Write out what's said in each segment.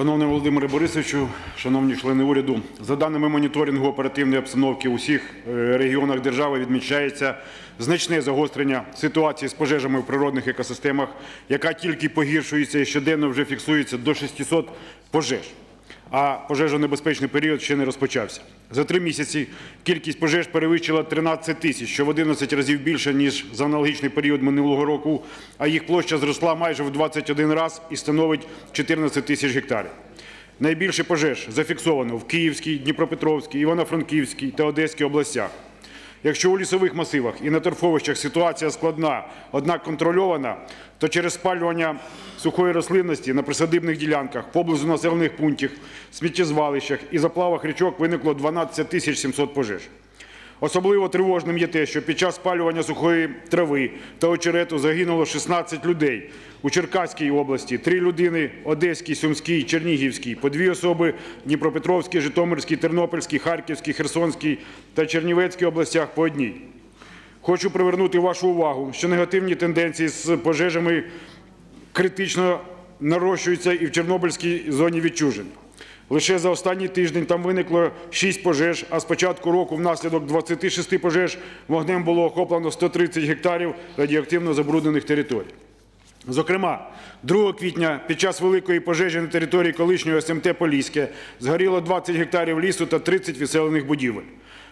Шановний Володимире Борисовичу, шановні члени уряду, за даними моніторингу оперативної обстановки у всіх е, регіонах держави відмічається значне загострення ситуації з пожежами в природних екосистемах, яка тільки погіршується і щоденно вже фіксується до 600 пожеж. А пожежонебезпечний період ще не розпочався. За три місяці кількість пожеж перевищила 13 тисяч, що в 11 разів більше, ніж за аналогічний період минулого року, а їх площа зросла майже в 21 раз і становить 14 тисяч гектарів. Найбільше пожеж зафіксовано в Київській, Дніпропетровській, Івано-Франківській та Одеській областях. Якщо у лісових масивах і на торфовищах ситуація складна, однак контрольована, то через спалювання сухої рослинності на присадибних ділянках, поблизу населених пунктів, сміттєзвалищах і заплавах річок виникло 12 тисяч 700 пожеж. Особливо тривожним є те, що під час спалювання сухої трави та очерету загинуло 16 людей. У Черкаській області три людини, Одеській, Сумській, Чернігівській, по дві особи Дніпропетровській, Житомирській, Тернопільській, Харківській, Херсонській та Чернівецькій областях по одній. Хочу привернути вашу увагу, що негативні тенденції з пожежами критично нарощуються і в Чорнобильській зоні відчужень. Лише за останній тиждень там виникло 6 пожеж, а з початку року внаслідок 26 пожеж вогнем було охоплено 130 гектарів радіоактивно забруднених територій. Зокрема, 2 квітня під час великої пожежі на території колишнього СМТ Поліське згоріло 20 гектарів лісу та 30 відселених будівель.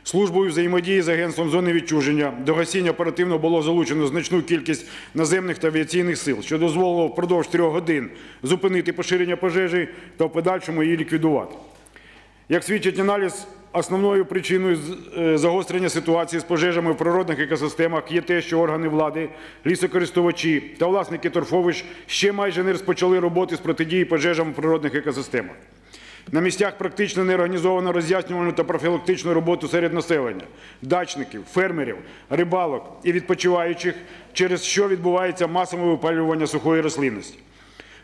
Службою взаємодії з агентством зони відчуження до гасіння оперативно було залучено значну кількість наземних та авіаційних сил, що дозволило впродовж трьох годин зупинити поширення пожежі та в подальшому її ліквідувати. Як свідчить аналіз, основною причиною е, загострення ситуації з пожежами в природних екосистемах є те, що органи влади, лісокористувачі та власники торфовищ ще майже не розпочали роботи з протидії пожежам в природних екосистемах. На місцях практично не організовано роз'яснювальну та профілактичну роботу серед населення, дачників, фермерів, рибалок і відпочиваючих, через що відбувається масове випалювання сухої рослинності.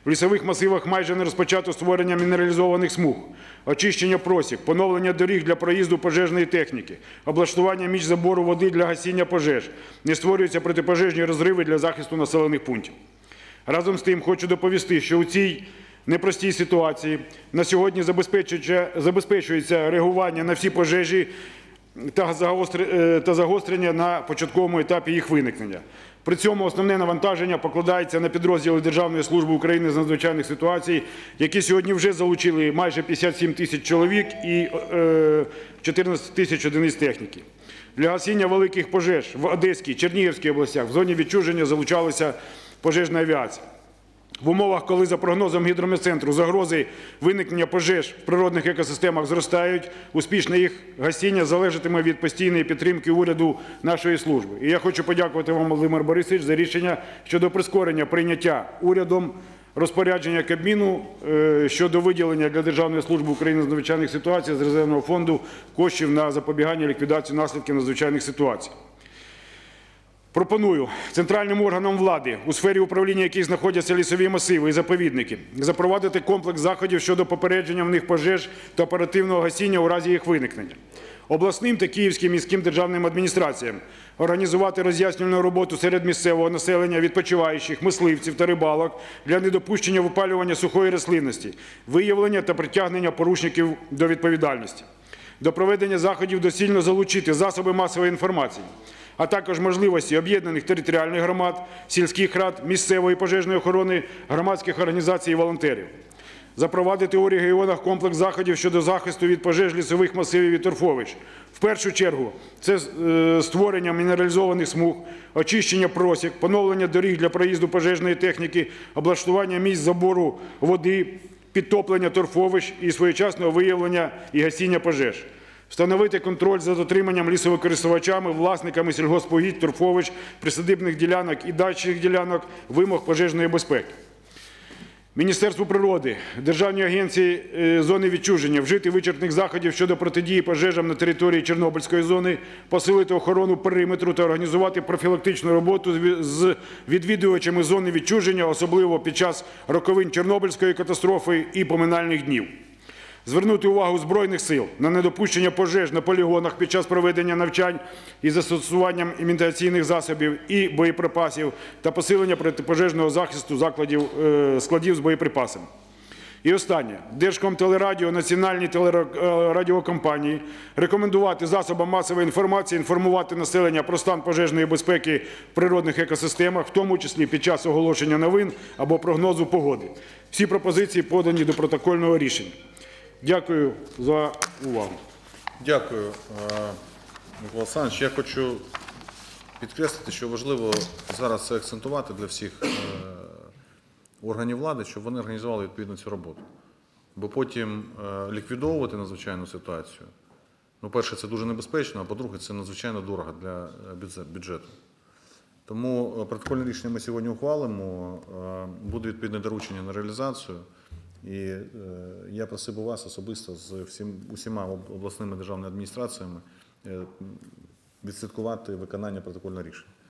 В лісових масивах майже не розпочато створення мінералізованих смуг, очищення просік, поновлення доріг для проїзду пожежної техніки, облаштування між забору води для гасіння пожеж, не створюються протипожежні розриви для захисту населених пунктів. Разом з тим хочу доповісти, що у цій непростій ситуації на сьогодні забезпечується реагування на всі пожежі е, та загострення на початковому етапі їх виникнення. При цьому основне навантаження покладається на підрозділи Державної служби України з надзвичайних ситуацій, які сьогодні вже залучили майже 57 тисяч чоловік і е, 14 тисяч одиниць техніки. Для гасіння великих пожеж в Одеській, Чернігівській областях в зоні відчуження залучалася пожежна авіація. В умовах, коли за прогнозом гідрометцентру загрози виникнення пожеж в природних екосистемах зростають, успішне їх гасіння залежатиме від постійної підтримки уряду нашої служби. І я хочу подякувати вам, Володимир Борисович, за рішення щодо прискорення прийняття урядом розпорядження Кабміну е, щодо виділення для Державної служби України з надзвичайних ситуацій з резервного фонду коштів на запобігання і ліквідацію наслідків надзвичайних ситуацій. Пропоную центральним органам влади, у сфері управління яких знаходяться лісові масиви і заповідники, запровадити комплекс заходів щодо попередження в них пожеж та оперативного гасіння у разі їх виникнення. Обласним та київським міським державним адміністраціям організувати роз'яснювальну роботу серед місцевого населення, відпочиваючих, мисливців та рибалок для недопущення випалювання сухої рослинності, виявлення та притягнення порушників до відповідальності. До проведення заходів доцільно залучити засоби масової інформації, а також можливості об'єднаних територіальних громад, сільських рад, місцевої пожежної охорони, громадських організацій і волонтерів. Запровадити у регіонах комплекс заходів щодо захисту від пожеж лісових масивів і торфовищ. В першу чергу це е, створення мінералізованих смуг, очищення просік, поновлення доріг для проїзду пожежної техніки, облаштування місць забору води, підтоплення торфовищ і своєчасного виявлення і гасіння пожеж. Встановити контроль за дотриманням лісовикористувачами, власниками сільгоспогідь, торфовищ, присадибних ділянок і дачних ділянок вимог пожежної безпеки. Міністерству природи, Державній агенції е, зони відчуження вжити вичерпних заходів щодо протидії пожежам на території Чорнобильської зони, посилити охорону периметру та організувати профілактичну роботу з відвідувачами зони відчуження, особливо під час роковин Чорнобильської катастрофи і поминальних днів. Звернути увагу Збройних сил на недопущення пожеж на полігонах під час проведення навчань із застосуванням імітаційних засобів і боєприпасів та посилення протипожежного захисту закладів, е, складів з боєприпасами. І останнє. Держкомтелерадіо, національні телерадіокомпанії рекомендувати засобам масової інформації інформувати населення про стан пожежної безпеки в природних екосистемах, в тому числі під час оголошення новин або прогнозу погоди. Всі пропозиції подані до протокольного рішення. Дякую за увагу. Дякую, е, Микола Олександрович. Я хочу підкреслити, що важливо зараз це акцентувати для всіх е, органів влади, щоб вони організували відповідно цю роботу. Бо потім е, ліквідовувати надзвичайну ситуацію. Ну, перше, це дуже небезпечно, а по-друге, це надзвичайно дорого для бюджету. Тому протокольне рішення ми сьогодні ухвалимо, буде відповідне доручення на реалізацію. І е, я просив би вас особисто з всім, усіма об- обласними державними адміністраціями е, відслідкувати виконання протокольного рішення.